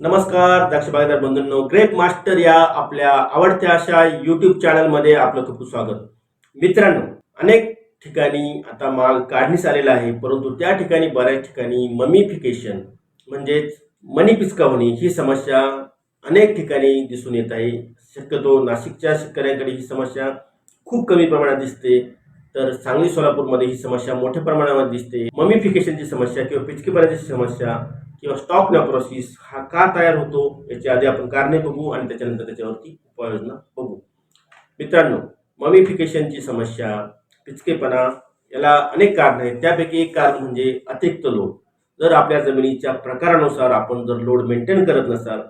नमस्कार दक्ष बागदार बंधूंनो. Grep master या आपल्या आवडत्या अशा युट्यूब चॅनलमध्ये आपलं खूप खूप स्वागत. मित्रांनो अनेक ठिकाणी आता माल काढणीस आलेला आहे परंतु त्या ठिकाणी बऱ्याच ठिकाणी ममीफिकेशन म्हणजेच मनी पिचका होणे ही समस्या अनेक ठिकाणी दिसून येत आहे. शक्यतो नाशिकच्या शेतकऱ्यांकडे ही समस्या खूप कमी प्रमाणात दिसते. तर सांगली सोलापूरमध्ये ही समस्या मोठ्या प्रमाणामध्ये दिसते. मम्मीफिकेशनची समस्या किंवा पिचकीपणाची समस्या किंवा स्टॉक नॅक्रोसिस हा का तयार होतो याची आधी आपण कारणे बघू आणि त्याच्यानंतर त्याच्यावरती उपाययोजना बघू. मित्रांनो ममिफिकेशनची समस्या पिचकेपणा याला अनेक कारण आहेत. त्यापैकी एक कारण म्हणजे अतिरिक्त लोड जर आपल्या जमिनीच्या प्रकारानुसार आपण जर लोड मेंटेन करत नसाल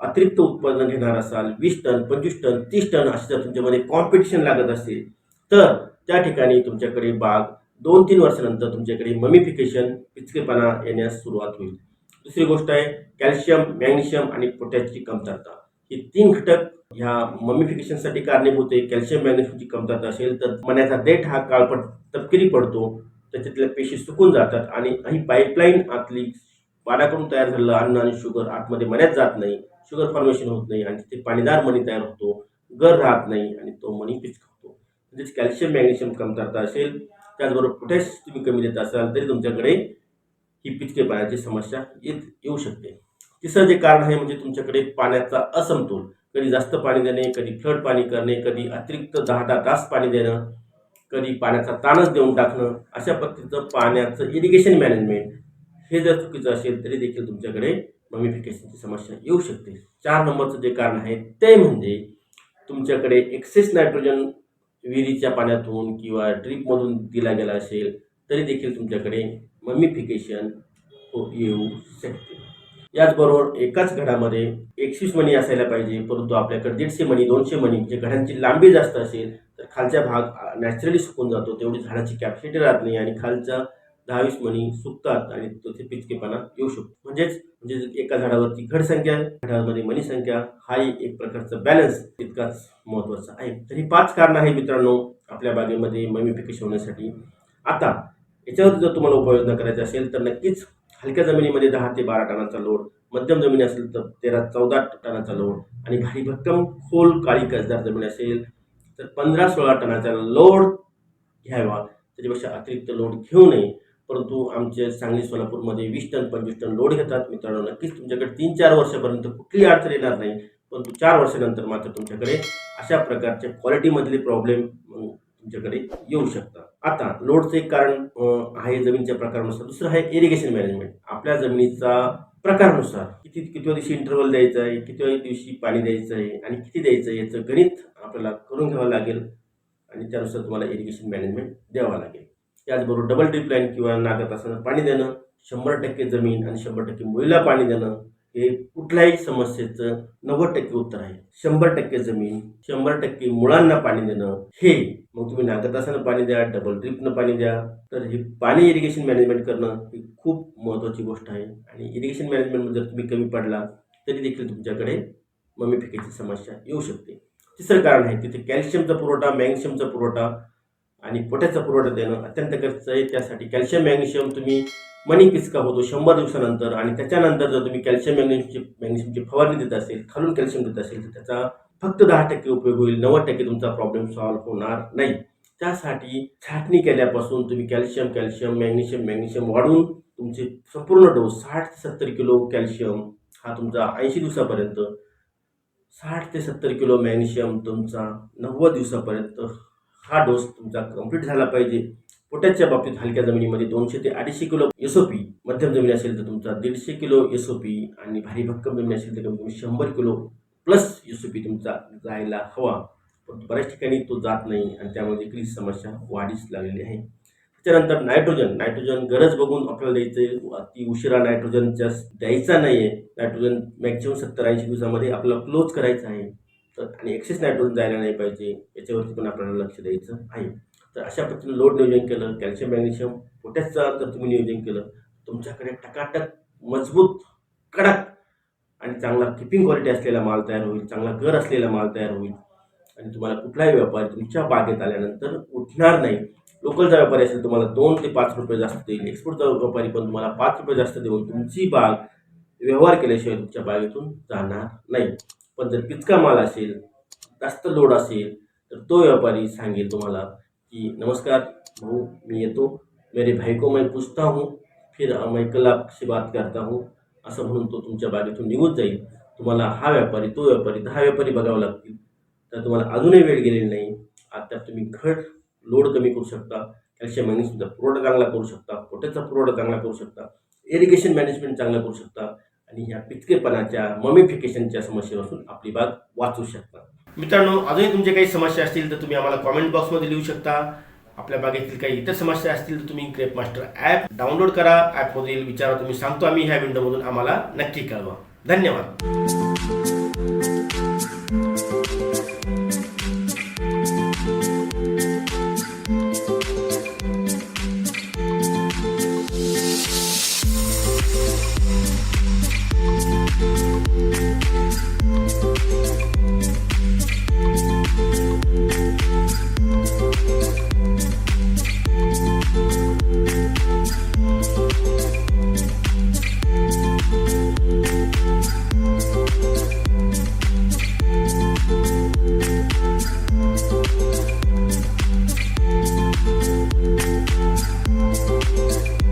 अतिरिक्त उत्पादन घेणार असाल वीस टन पंचवीस टन तीस टन अशी जर तुमच्यामध्ये कॉम्पिटिशन लागत असेल तर त्या ठिकाणी तुमच्याकडे बाग दोन तीन वर्षानंतर तुमच्याकडे ममिफिकेशन पिचकेपणा येण्यास सुरुवात होईल. दुसरी गोष्ट आहे कॅल्शियम मॅग्नेशियम आणि पोटॅशची कमतरता. ही तीन घटक ह्या ममिफिकेशनसाठी कारणीभूत आहे. कॅल्शियम मॅग्नेशियमची कमतरता असेल तर मण्याचा देठ हा काळपट तपकिरी पडतो. त्याच्यातल्या पेशी सुकून जातात आणि ही पाईपलाईन आतली पाण्याकडून तयार झालेलं अन्न आणि शुगर आतमध्ये मण्यात जात नाही. शुगर फॉर्मेशन होत नाही आणि तिथे पाणीदार मणी तयार होतो. गर राहत नाही आणि तो मणी पिचका म्हणजेच कॅल्शियम मॅग्नेशियम कमतरता असेल त्याचबरोबर पोटॅश तुम्ही कमी देत असाल तरी तुमच्याकडे ही पिचके पाण्याची समस्या येत येऊ शकते. तिसरं जे कारण आहे म्हणजे तुमच्याकडे पाण्याचा असमतोल. कधी जास्त पाणी देणे कधी फ्लड पाणी करणे कधी अतिरिक्त दहा दहा तास पाणी देणं कधी पाण्याचा ताणच देऊन टाकणं अशा पद्धतीचं पाण्याचं इरिगेशन मॅनेजमेंट हे जर चुकीचं असेल तरी देखील तुमच्याकडे ममिफिकेशनची समस्या येऊ शकते. चार नंबरचं जे कारण आहे ते म्हणजे तुमच्याकडे एक्सेस नायट्रोजन विहिरीच्या पाण्यातून किंवा ड्रीपमधून दिला गेला असेल तरी देखील तुमच्याकडे मम्मीफिकेशन हो येऊ शकते. याचबरोबर एकाच घडामध्ये एकवीस मणी असायला पाहिजे परंतु आपल्याकडे दीडशे मणी दोनशे मणी म्हणजे घडांची लांबी जास्त असेल तर खालचा भाग नॅचरली सुकून जातो तेवढी झाडाची कॅपॅसिटी राहत नाही आणि खालचा दहावीस मणी सुकतात आणि तिथे पिचकेपणा येऊ शकतो. म्हणजेच म्हणजे एका झाडावरती घड संख्या झाडामध्ये मणी संख्या हाही एक प्रकारचा बॅलन्स तितकाच महत्त्वाचा आहे. तर ही पाच कारणं आहे मित्रांनो आपल्या बागेमध्ये ममिफिकेशन होण्यासाठी. आता याच्यावर जर तुम्हाला उपाययोजना करायची असेल तर नक्कीच हलक्या जमिनीमध्ये दहा ते बारा टनाचा लोड मध्यम जमीन असेल तर तेरा चौदा टनाचा लोड आणि भारी भक्कम खोल काळी कसदार जमीन असेल तर पंधरा सोळा टनाचा लोड घ्यावा. त्याच्यापेक्षा अतिरिक्त लोड घेऊ नये. परंतु आमचे सांगली सोलापूरमध्ये वीस टन पंचवीस टन लोड घेतात. मित्रांनो नक्कीच तुमच्याकडे तीन चार वर्षापर्यंत कुठलीही अडचण येणार नाही. परंतु चार वर्षानंतर मात्र तुमच्याकडे अशा प्रकारच्या क्वालिटीमधले प्रॉब्लेम तुमच्याकडे येऊ शकतात. आता लोडचं एक कारण आहे जमीनच्या प्रकारानुसार. दुसरं आहे इरिगेशन मॅनेजमेंट आपल्या जमिनीचा प्रकारानुसार किती किती दिवशी इंटरवल द्यायचा आहे किती दिवशी पाणी द्यायचं आहे आणि किती द्यायचं आहे याचं गणित आपल्याला करून घ्यावं लागेल आणि त्यानुसार तुम्हाला इरिगेशन मॅनेजमेंट द्यावं लागेल. त्याचबरोबर डबल ड्रिप लाईन किंवा नागत असताना पाणी देणं शंभर टक्के जमीन आणि शंभर टक्के मुलीला पाणी देणं हे कुठल्याही समस्येचं नव्वद टक्के उत्तर आहे. शंभर टक्के जमीन शंभर टक्के मुळांना पाणी देणं हे. मग तुम्ही नागतासानं पाणी द्या डबल ड्रिपनं पाणी द्या. तर हे पाणी इरिगेशन मॅनेजमेंट करणं ही खूप महत्त्वाची गोष्ट आहे. आणि इरिगेशन मॅनेजमेंटमध्ये जर तुम्ही कमी पडला तरी देखील तुमच्याकडे ममिफिकेची समस्या येऊ शकते. तिसरं कारण आहे तिथे कॅल्शियमचा पुरवठा मॅग्नेशियमचा पुरवठा आणि पोट्याचा पुरवठा देणं अत्यंत गरजेचं आहे. त्यासाठी कॅल्शियम मॅग्नेशियम तुम्ही मनी पिचका होतो शंभर दिवसानंतर आणि त्याच्यानंतर जर तुम्ही कॅल्शियम मॅग्नेशियमची मॅग्नेशियमची फवारणी देत असेल खालून कॅल्शियम देत असेल तर त्याचा फक्त दहा टक्के उपयोग होईल. नव्वद टक्के तुमचा प्रॉब्लेम सॉल्व्ह होणार नाही. त्यासाठी छाटणी केल्यापासून तुम्ही कॅल्शियम कॅल्शियम मॅग्नेशियम मॅग्नेशियम वाढवून तुमचे संपूर्ण डोस साठ ते सत्तर किलो कॅल्शियम हा तुमचा ऐंशी दिवसापर्यंत साठ ते सत्तर किलो मॅग्नेशियम तुमचा नव्वद दिवसापर्यंत हा डोस तुमचा कंप्लीट झाला पाहिजे. पोटॅशच्या बाबतीत हलक्या जमिनीमध्ये दोनशे ते अडीचशे किलो एस ओ पी मध्यम जमीन असेल तर तुमचा दीडशे किलो एस ओ पी आणि भारी भक्कम जमीन असेल तर कमी शंभर kilo plus S O P तुमचा जायला हवा. पण बऱ्याच ठिकाणी तो जात नाही आणि त्यामुळे देखील समस्या वाढीस लागलेली आहे. त्याच्यानंतर नायट्रोजन नायट्रोजन गरज बघून आपल्याला द्यायचं अति उशिरा नायट्रोजनच्या द्यायचा नाही आहे नायट्रोजन मॅक्झिमम सत्तर ऐंशी दिवसामध्ये आपल्याला क्लोज करायचं आहे. तर आणि एक्सेस नायट्रोजन जायला नाही पाहिजे याच्यावरती पण आपल्याला लक्ष द्यायचं आहे. तर अशा पद्धतीने लोड नियोजन केलं कॅल्शियम मॅग्नेशियम पोटॅशचं जर तुम्ही नियोजन केलं तुमच्याकडे टकाटक मजबूत कडक आणि चांगला किपिंग क्वालिटी असलेला माल तयार होईल चांगला घर असलेला माल तयार होईल आणि तुम्हाला कुठलाही व्यापारी तुमच्या बागेत आल्यानंतर उठणार नाही. लोकलचा व्यापारी असेल तुम्हाला दोन ते पाच रुपये जास्त देईल. एक्सपोर्टचा व्यापारी पण तुम्हाला पाच रुपये जास्त देऊन तुमची बाग व्यवहार केल्याशिवाय तुमच्या बागेतून जाणार नाही. पण जर पिचका माल असेल जास्त लोड असेल तर तो व्यापारी सांगेल तुम्हाला कि नमस्कार भाऊ मी येतो. मेरे भाई को मैं पूछता हूँ फिर मैं कल आपशी बात करता हूँ. असं म्हणून तो तुमच्या बागेतून निघून जाईल. तुम्हाला हा व्यापारी तो व्यापारी दहा व्यापारी बघावा लागतील. तर तुम्हाला अजूनही वेळ गेलेली नाही. आता तुम्ही घट लोड कमी करू शकता. कॅल्शियम मॅग्नेशियमचा पुरवठा चांगला करू शकता. पोट्याचा पुरवठा चांगला करू शकता. इरिगेशन मॅनेजमेंट चांगला करू शकता. आणि ह्या पिचकेपणाच्या मॉमिफिकेशनच्या समस्येपासून आपली बाग वाचू शकता. मित्रांनो अजूनही तुमच्या काही समस्या असतील तर तुम्ही आम्हाला कॉमेंट बॉक्समध्ये लिहू शकता. आपल्या बागेतील काही इतर समस्या असतील तर तुम्ही ग्रेप मास्टर ॲप डाउनलोड करा. ॲपमधील विचारा तुम्ही सांगतो आम्ही ह्या विंडोमधून आम्हाला नक्की कळवा. धन्यवाद.